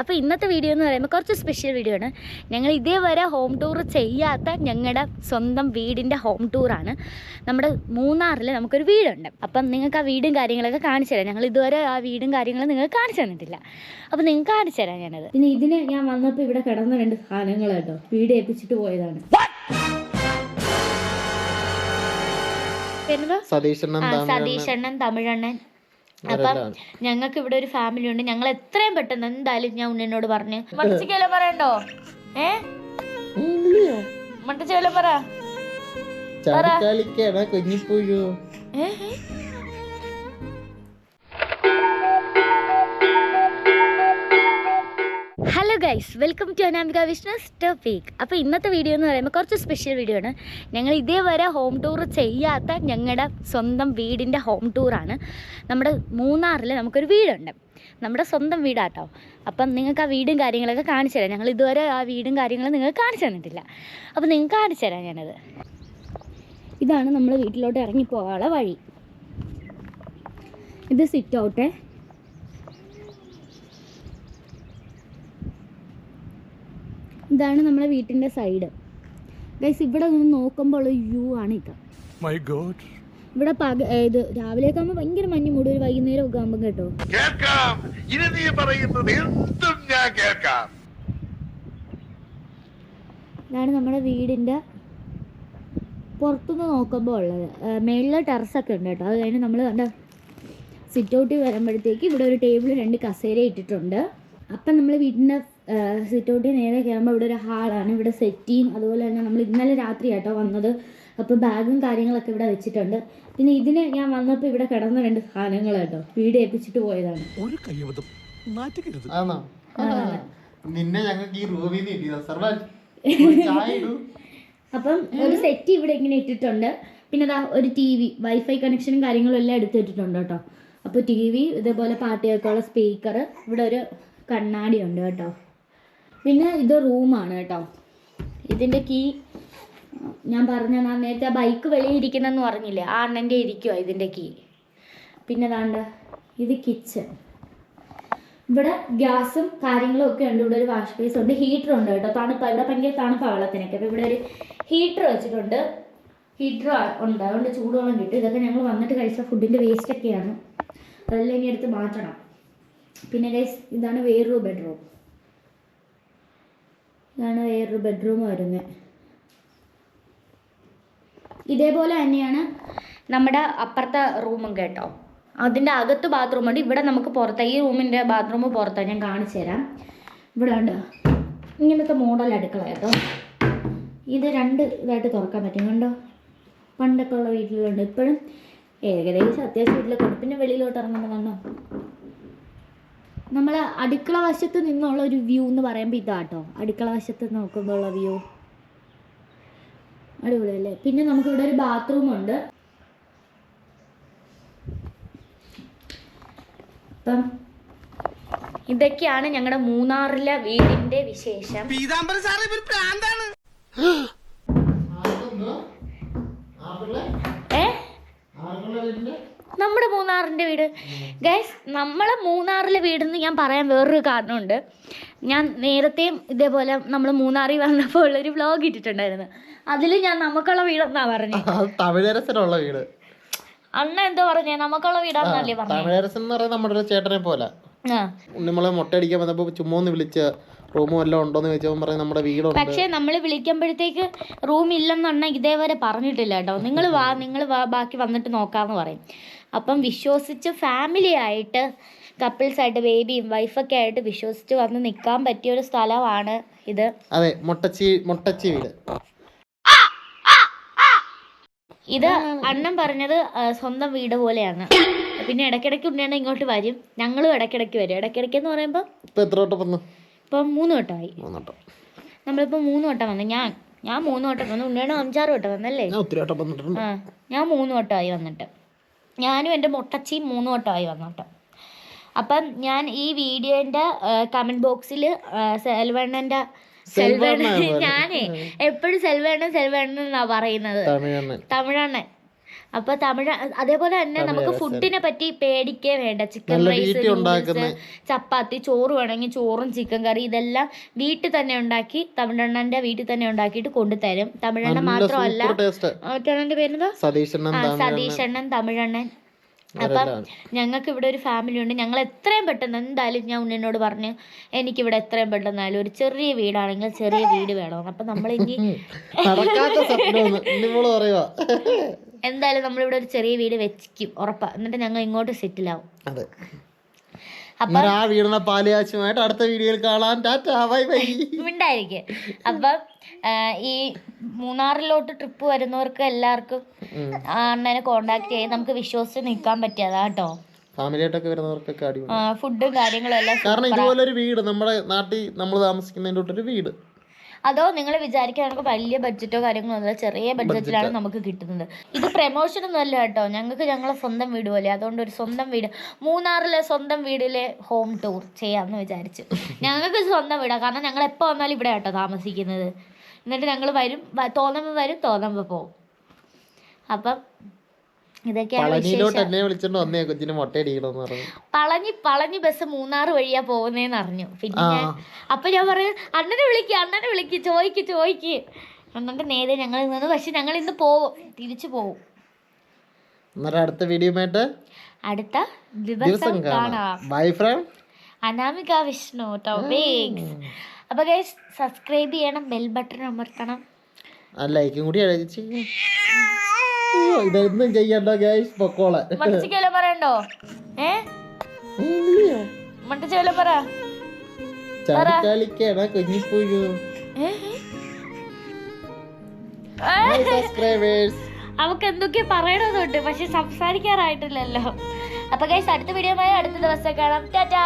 അപ്പോൾ ഇന്നത്തെ വീഡിയോ എന്ന് പറയുമ്പോൾ കുറച്ച് സ്പെഷ്യൽ വീഡിയോ ആണ്. ഞങ്ങൾ ഇതേവരെ ഹോം ടൂർ ചെയ്യാത്ത ഞങ്ങളുടെ സ്വന്തം വീടിന്റെ ഹോം ടൂറാണ് നമ്മുടെ മൂന്നാറിൽ നമുക്കൊരു വീടുണ്ട്. അപ്പം നിങ്ങൾക്ക് ആ വീടും കാര്യങ്ങളൊക്കെ കാണിച്ചു തരാം. ഞങ്ങൾ ഇതുവരെ ആ വീടും കാര്യങ്ങളും നിങ്ങൾ കാണിച്ചു തന്നിട്ടില്ല. അപ്പോൾ നിങ്ങൾക്ക് കാണിച്ചു തരാം ഞാനത്. പിന്നെ ഇതിന് ഞാൻ വന്നപ്പോൾ ഇവിടെ കിടന്ന രണ്ട് സാധനങ്ങൾ കേട്ടോ. വീട് ഏൽപ്പിച്ചിട്ട് പോയതാണ്. സതീഷണ്ണൻ തമിഴണ്ണൻ. അപ്പം ഞങ്ങൾക്ക് ഇവിടെ ഒരു ഫാമിലി ഉണ്ട്. ഞങ്ങൾ എത്രയും പെട്ടെന്ന് എന്തായാലും ഞാൻ ഉണ്ണിനോട് പറഞ്ഞു. മട്ടച്ചിക്കല പറയണ്ടോ? ഏ? മട്ടച്ചിക്കല പറ. ഏ കുഞ്ഞിപ്പുഴു guys welcome to Anamika Vishnu's topic അപ്പോൾ ഇന്നത്തെ വീഡിയോ എന്ന് പറയുമ്പോൾ കുറച്ച് സ്പെഷ്യൽ വീഡിയോ ആണ്. ഞങ്ങൾ ഇതേവരെ ഹോം ടൂർ ചെയ്യാത്ത ഞങ്ങളുടെ സ്വന്തം വീടിന്റെ ഹോം ടൂറാണ് നമ്മുടെ മൂന്നാറിൽ നമുക്കൊരു വീടുണ്ട്. നമ്മുടെ സ്വന്തം വീടാട്ടോ. അപ്പം നിങ്ങൾക്ക് ആ വീടും കാര്യങ്ങളൊക്കെ കാണിച്ചു തരാം. ഞങ്ങൾ ഇതുവരെ ആ വീടും കാര്യങ്ങളും നിങ്ങൾക്ക് കാണിച്ചു തന്നിട്ടില്ല. അപ്പോൾ നിങ്ങൾക്ക് കാണിച്ചു തരാം ഞാനത്. ഇതാണ് നമ്മൾ വീട്ടിലോട്ട് ഇറങ്ങി പോകാനുള്ള വഴി. ഇത് സിറ്റ് ഔട്ടേ ഇതാണ് നമ്മുടെ വീട്ടിന്റെ സൈഡ്. ഗൈസ് ഇവിടെ നിന്ന് നോക്കുമ്പോൾ വ്യൂ ആണ് ഇത്. മൈ ഗോഡ് ഇവിടെ പക ഇത് ഇത് രാവിലെയൊക്കെ ആകുമ്പോൾ ഭയങ്കര മഞ്ഞ് മൂടി ഒരു വൈകുന്നേരം ഒക്കെ ആകുമ്പോൾ കേട്ടോ. കേൾക്കാം. ഇനി നീ പറയുന്നത് എന്തും ഞാൻ കേൾക്കാം. ഇതാണ് നമ്മുടെ വീടിന്റെ പുറത്തുനിന്ന് നോക്കുമ്പോൾ ഉള്ളത്. മേളിലെ ടെറസൊക്കെ ഉണ്ട് കേട്ടോ. അത് കഴിഞ്ഞ് നമ്മൾ കണ്ട സിറ്റ് ഔട്ടിൽ വരുമ്പോഴത്തേക്ക് ഇവിടെ ഒരു ടേബിൾ രണ്ട് കസേര ഇട്ടിട്ടുണ്ട് അപ്പം നമ്മൾ വീടിന്റെ സിറ്റ് ഔട്ടിൽ നേരെ കയറുമ്പോൾ ഇവിടെ ഒരു ഹാളാണ്. ഇവിടെ സെറ്റിയും അതുപോലെ തന്നെ നമ്മൾ ഇന്നലെ രാത്രി ആട്ടോ വന്നത്. അപ്പോൾ ബാഗും കാര്യങ്ങളൊക്കെ ഇവിടെ വെച്ചിട്ടുണ്ട്. പിന്നെ ഇതിന് ഞാൻ വന്നപ്പോൾ ഇവിടെ കിടന്ന രണ്ട് സാധനങ്ങൾ കേട്ടോ. വീട് ഏൽപ്പിച്ചിട്ട് പോയതാണ്. നിന്നെ ഞങ്ങൾക്ക് ഈ റൂമിൽ അപ്പം ഒരു സെറ്റ് ഇവിടെ ഇങ്ങനെ ഇട്ടിട്ടുണ്ട്. പിന്നെ അതാ ഒരു ടി വി വൈഫൈ കണക്ഷനും കാര്യങ്ങളും എല്ലാം എടുത്തിട്ടിട്ടുണ്ട് കേട്ടോ. അപ്പോൾ ടി വി ഇതേപോലെ പാട്ട് കേൾക്കാനുള്ള സ്പീക്കർ ഇവിടെ ഒരു കണ്ണാടി ഉണ്ട് കേട്ടോ. പിന്നെ ഇത് റൂമാണ് കേട്ടോ. ഇതിന്റെ കീ ഞാൻ പറഞ്ഞ നേരത്തെ ആ ബൈക്ക് വെളിയിൽ ഇരിക്കുന്നെന്ന് പറഞ്ഞില്ലേ ആ അണ്ണന്റെ ഇരിക്കുമോ ഇതിന്റെ കീ. പിന്നെ ദാണ്ട് ഇത് കിച്ചൺ. ഇവിടെ ഗ്യാസും കാര്യങ്ങളും ഒക്കെ ഉണ്ട്. ഇവിടെ ഒരു വാഷ് ബേസ് ഉണ്ട്. ഹീറ്റർ ഉണ്ട് കേട്ടോ. തണുപ്പ് ഇവിടെ ഭയങ്കര തണുപ്പാണ് വെള്ളത്തിനൊക്കെ. അപ്പോൾ ഇവിടെ ഒരു ഹീറ്റർ വെച്ചിട്ടുണ്ട്. ഹീറ്റർ ഉണ്ട്. അതുകൊണ്ട് ചൂടുവെള്ളം കിട്ടും. ഇതൊക്കെ ഞങ്ങൾ വന്നിട്ട് കഴിച്ച ഫുഡിന്റെ വേസ്റ്റൊക്കെയാണ് അതെല്ലാം ഇനി എടുത്ത് മാറ്റണം. പിന്നെ ഗൈസ് ഇതാണ് വേറൊരു ബെഡ്റൂം ഇതാണ് വേറൊരു ബെഡ്റൂം വരുന്നത് ഇതേപോലെ തന്നെയാണ് നമ്മുടെ അപ്പുറത്തെ റൂമും കേട്ടോ. അതിന്റെ അകത്ത് ബാത്റൂം ഉണ്ട്. ഇവിടെ നമുക്ക് പുറത്ത് ഈ റൂമിന്റെ ബാത്റൂം പുറത്താണ് ഞാൻ കാണിച്ചു തരാം. ഇവിടെ ഉണ്ട് ഇങ്ങനത്തെ മോഡൽ അടുക്കള കേട്ടോ. ഇത് രണ്ട് ഇതായിട്ട് തുറക്കാൻ പറ്റും. കണ്ടോ? പണ്ടൊക്കെ ഉള്ള വീട്ടിലുണ്ട് ഇപ്പോഴും ഏകദേശം അത്യാവശ്യം വീട്ടിലൊക്കെ ഉണ്ട്. പിന്നെ വെളിയിലോട്ട് ഇറങ്ങുമ്പോൾ കണ്ടോ? നമ്മൾ അടുക്കള വശത്ത് നിന്നുള്ള ഒരു വ്യൂ എന്ന് പറയുമ്പോൾ ഇതാട്ടോ. അടുക്കള വശത്ത് നോക്കുമ്പോൾ ഉള്ള വ്യൂ അടിപൊളിയല്ലേ? പിന്നെ നമുക്കിവിടെ ഒരു ബാത്റൂം ഉണ്ട്. അപ്പം ഇതൊക്കെയാണ് ഞങ്ങളുടെ മൂന്നാറിലെ വീടിന്റെ വിശേഷം. ഏ? നമ്മുടെ മൂന്നാറിന്റെ വീട്. ഗൈസ് നമ്മളെ മൂന്നാറിലെ വീടെന്ന് ഞാൻ പറയാൻ വേറൊരു കാരണമുണ്ട്. ഞാൻ നേരത്തെയും ഇതേപോലെ നമ്മൾ മൂന്നാറിൽ വന്നപ്പോൾ ഉള്ളൊരു വ്ളോഗ് ഇട്ടിട്ടുണ്ടായിരുന്നു. അതിൽ ഞാൻ നമുക്കുള്ള വീടെന്നാ പറഞ്ഞത് വീട്. അണ്ണ എന്തോ പറഞ്ഞേ? നമുക്കുള്ള വീടാന്നല്ലേ നമ്മുടെ ഒരു ചേട്ടനെ പോലെ. നമ്മളെ മുട്ടയടിക്കാൻ വന്നപ്പോൾ ചുമ്മാ ഒന്ന് വിളിച്ച് റൂമും എല്ലാം ഉണ്ടോന്ന് ചോദിച്ചപ്പോൾ പറയും നമ്മുടെ വീട് പക്ഷേ നമ്മൾ വിളിക്കുമ്പോഴത്തേക്ക് റൂം ഇല്ലെന്നുണ്ടെങ്കിൽ ഇതേവരെ പറഞ്ഞിട്ടില്ല കേട്ടോ. നിങ്ങൾ വാ നിങ്ങൾ വാ ബാക്കി വന്നിട്ട് നോക്കാന്ന് പറയും. അപ്പം വിശ്വസിച്ച് ഫാമിലി ആയിട്ട് കപ്പിൾസ് ആയിട്ട് ബേബിയും വൈഫൊക്കെ ആയിട്ട് വിശ്വസിച്ച് വന്ന് നിൽക്കാൻ പറ്റിയ ഒരു സ്ഥലമാണ് ഇത്. അതെ മുട്ടച്ചി മുട്ടച്ചി വീട്. ഇത് അണ്ണൻ പറഞ്ഞത് സ്വന്തം വീട് പോലെയാണ്. പിന്നെ ഇടയ്ക്കിടയ്ക്ക് ഉണ്ണിയാണ് ഇങ്ങോട്ട് വരും. ഞങ്ങളും ഇടയ്ക്കിടയ്ക്ക് വരും. ഇടയ്ക്കിടയ്ക്ക് എന്ന് പറയുമ്പോൾ ഇപ്പം എത്ര വട്ടം വന്നു? ഇപ്പം മൂന്ന് വട്ടമായി. നമ്മളിപ്പോൾ മൂന്ന് വട്ടം വന്നു. ഞാൻ ഞാൻ മൂന്ന് വട്ടം വന്നു. ഉണ്ണിയാണ് അഞ്ചാറ് വട്ടം വന്നല്ലേ? ഞാൻ മൂന്ന് വട്ടമായി വന്നിട്ട്. ഞാനും എന്റെ മുട്ടച്ചിയും മൂന്ന് വട്ടമായി വന്നു കേട്ടോ. അപ്പം ഞാൻ ഈ വീഡിയോന്റെ കമന്റ് ബോക്സിൽ സെൽവണ്ണന്റെ സെൽവണ്ണൻ ഞാനേ എപ്പോഴും സെൽവണ്ണൻ സെൽവണ്ണൻ എന്നാ പറയുന്നത്? തമിഴണ്ണൻ. അപ്പൊ തമിഴ് അതേപോലെ തന്നെ നമുക്ക് ഫുഡിനെ പറ്റി പേടിക്കേ വേണ്ട. ചിക്കൻ റൈസ് ചപ്പാത്തി ചോറ് വേണമെങ്കിൽ ചോറും ചിക്കൻ കറി ഇതെല്ലാം വീട്ടിൽ തന്നെ ഉണ്ടാക്കി തമിഴണ്ണന്റെ വീട്ടിൽ തന്നെ ഉണ്ടാക്കിയിട്ട് കൊണ്ടുതരും. തമിഴണ്ണ മാത്രമല്ല മറ്റണ്ണന്റെ പേരെന്താ? സതീഷണ്ണൻ തമിഴണ്ണൻ. അപ്പം ഞങ്ങൾക്ക് ഇവിടെ ഒരു ഫാമിലി ഉണ്ട്. ഞങ്ങൾ എത്രയും പെട്ടെന്ന് എന്തായാലും ഞാൻ ഉണ്ണിനോട് പറഞ്ഞു എനിക്കിവിടെ എത്രയും പെട്ടെന്നായാലും ഒരു ചെറിയ വീടാണെങ്കിൽ ചെറിയ വീട് വേണം അപ്പം നമ്മൾ ഇനി എന്തായാലും നമ്മളിവിടെ ഒരു ചെറിയ വീട് വെച്ചിക്കും ഉറപ്പാ. എന്നിട്ട് ഞങ്ങൾ ഇങ്ങോട്ട് സെറ്റിൽ ആവും. അതെ. അപ്പൊ ആ വീടിനെ അടുത്ത വീഡിയോയിൽ കാണാൻ ടാറ്റ ബൈ ബൈ. ഉണ്ടായിരിക്കും അപ്പം ഈ മൂന്നാറിലോട്ട് ട്രിപ്പ് വരുന്നവർക്ക് എല്ലാവർക്കും അണ്ണനെ കോണ്ടാക്ട് ചെയ്ത് നമുക്ക് വിശ്വസിച്ച് നിൽക്കാൻ പറ്റിയതാ കേട്ടോ ഫാമിലിയായിട്ടൊക്കെ വരുന്നവർക്കൊക്കെ അടിപൊളി. ഫുഡും കാര്യങ്ങളും എല്ലാം കാരണം ഇതുപോലെ ഒരു വീട് നമ്മുടെ നാട്ടിൽ നമ്മൾ താമസിക്കുന്നതിന്റെ ഒരു വീട്. അതോ നിങ്ങൾ വിചാരിക്കാൻ നമുക്ക് വലിയ ബഡ്ജറ്റോ കാര്യങ്ങളോ ഒന്നുമില്ല ചെറിയ ബഡ്ജറ്റിലാണ് നമുക്ക് കിട്ടുന്നത്. ഇത് പ്രൊമോഷൻ ഒന്നും അല്ല കേട്ടോ. ഞങ്ങൾക്ക് ഞങ്ങളെ സ്വന്തം വീട് പോലെ. അതുകൊണ്ട് ഒരു സ്വന്തം വീട്. മൂന്നാറിലെ സ്വന്തം വീടിലെ ഹോം ടൂർ ചെയ്യാമെന്ന് വിചാരിച്ചു. ഞങ്ങൾക്ക് സ്വന്തം വീടാണ് കാരണം ഞങ്ങൾ എപ്പോൾ വന്നാലും ഇവിടെ കേട്ടോ താമസിക്കുന്നത്. എന്നിട്ട് ഞങ്ങൾ വരും തോന്നുമ്പോൾ വരും തോന്നുമ്പോൾ പോകും അപ്പം പളനിയിലോട്ട് എന്നെ വിളിച്ചോണ്ട് വന്നേ കൊച്ചിന് മുട്ടയടിക്കണമെന്ന് പറഞ്ഞു. പളഞ്ഞി പളഞ്ഞി ബസ് മൂന്നാറ് വഴിയാ പോകുന്നേന്ന് അറിഞ്ഞു. പിന്നെ അപ്പൊ ഞാൻ പറയും അണ്ണനെ വിളിക്ക് അണ്ണനെ വിളിക്ക് ചോയ്ക്ക് ചോയ്ക്ക്. എന്നിട്ട് നേരെ ഞങ്ങൾ നിന്ന് പക്ഷെ ഞങ്ങൾ ഇന്ന് പോവും തിരിച്ചു പോവും. അടുത്ത വീഡിയോയുമായിട്ട് അടുത്ത ദിവസം കാണാം. Bye from Anamika Vishnu topics അപ്പൊ ഗൈസ് സബ്സ്ക്രൈബ് ചെയ്യണം ബെൽ ബട്ടൺ അമർത്തണം. ലൈക്കും കൂടി അടിച്ച്. ഇതൊന്നും ചെയ്യണ്ട ഗൈസ് പൊക്കോളെ. പറയണ്ടോ? ഏ? മട്ടിച്ചല്ലോ പറ. കുഞ്ഞിപ്പുഴു? സബ്സ്ക്രൈബേഴ്സ് അവക്ക് എന്തൊക്കെ പറയണമെന്നുണ്ട് പക്ഷെ സംസാരിക്കാറായിട്ടില്ലല്ലോ. അപ്പൊ ഗൈസ് അടുത്ത വീഡിയോ അടുത്ത ദിവസം കാണാം. ടാറ്റാ.